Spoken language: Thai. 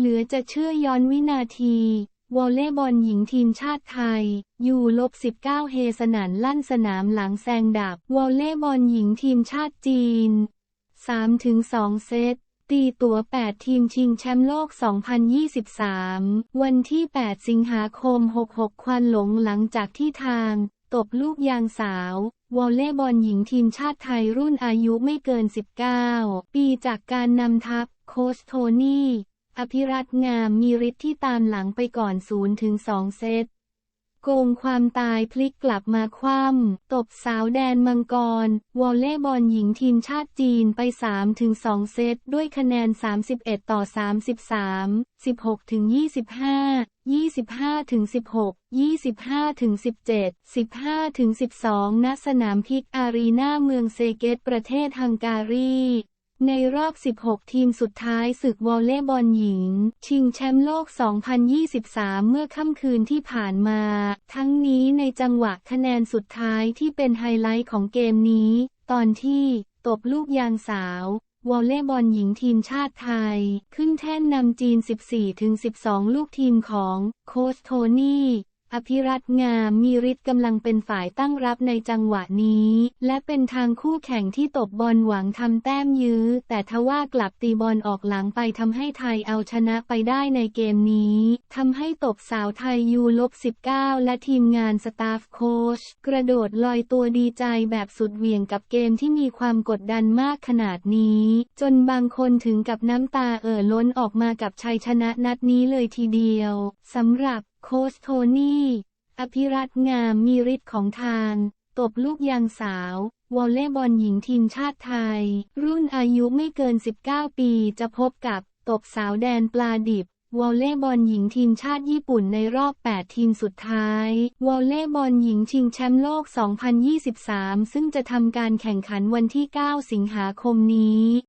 เหลือจะเชื่อย้อนวินาที วอลเลย์บอลหญิงทีมชาติไทย ยูลบ19 เฮสนันลั่นสนามหลังแซงดับ วอลเลย์บอลหญิงทีมชาติจีน 3-2 เซต ตีตั๋ว 8 ทีมชิงแชมป์โลก 2023 วันที่ 8 สิงหาคม 66 ควันหลงหลังจากที่ทาง ตบลูกยางสาววอลเลย์บอลหญิงทีมชาติไทยรุ่นอายุไม่เกิน 19 ปีจากการนำทัพ โคชโทนี่ อภิรัตงามมีฤทธิ์ที่ตามหลังไปก่อน0-2เซต โกงความตายพลิกกลับมาคว่ำตบสาวแดนมังกร วอลเล่บอลหญิงทีมชาติจีนไป3-2เซต ด้วยคะแนน 31 ต่อ 33 16ถึง25 25ถึง16 25ถึง17 15ถึง12ณสนามพิกอารีนาเมืองเซเกตประเทศฮังการี ในรอบ 16 ทีมสุดท้ายศึกวอลเลย์บอลหญิง ชิงแชมป์โลก 2023 เมื่อค่ำคืนที่ผ่านมา ทั้งนี้ในจังหวะคะแนนสุดท้ายที่เป็นไฮไลท์ของเกมนี้ ตอนที่ตบลูกยางสาววอลเลย์บอลหญิงทีมชาติไทย ขึ้นแท่นนำจีน 14-12 ลูกทีมของโค้ชโทนี่ อภิรัตงามมีฤทธิ์กำลังเป็นฝ่ายตั้งรับในจังหวะนี้ และเป็นทางคู่แข่งที่ตบบอลหวังทำแต้มยื้อ แต่ทว่ากลับตีบอลออกหลังไปทำให้ไทยเอาชนะไปได้ในเกมนี้ทำให้ตบสาวไทยยูลบ19 และทีมงานสตาฟโค้ชกระโดดลอยตัวดีใจแบบสุดเหวี่ยงกับเกมที่มีความกดดันมากขนาดนี้ จนบางคนถึงกับน้ำตาเอ่อล้นออกมากับชัยชนะนัดนี้เลยทีเดียวสำหรับ โค้ชโทนี่ อภิรัตงามมีฤทธิ์ของทาง ตบลูกยางสาว วอลเลย์บอลหญิงทีมชาติไทย รุ่นอายุไม่เกิน 19 ปีจะพบกับตบสาวแดนปลาดิบวอลเลย์บอลหญิงทีมชาติญี่ปุ่นในรอบ 8 ทีมสุดท้าย วอลเลย์บอลหญิงชิงแชมป์โลก 2023 ซึ่งจะทำการแข่งขันวันที่ 9 สิงหาคมนี้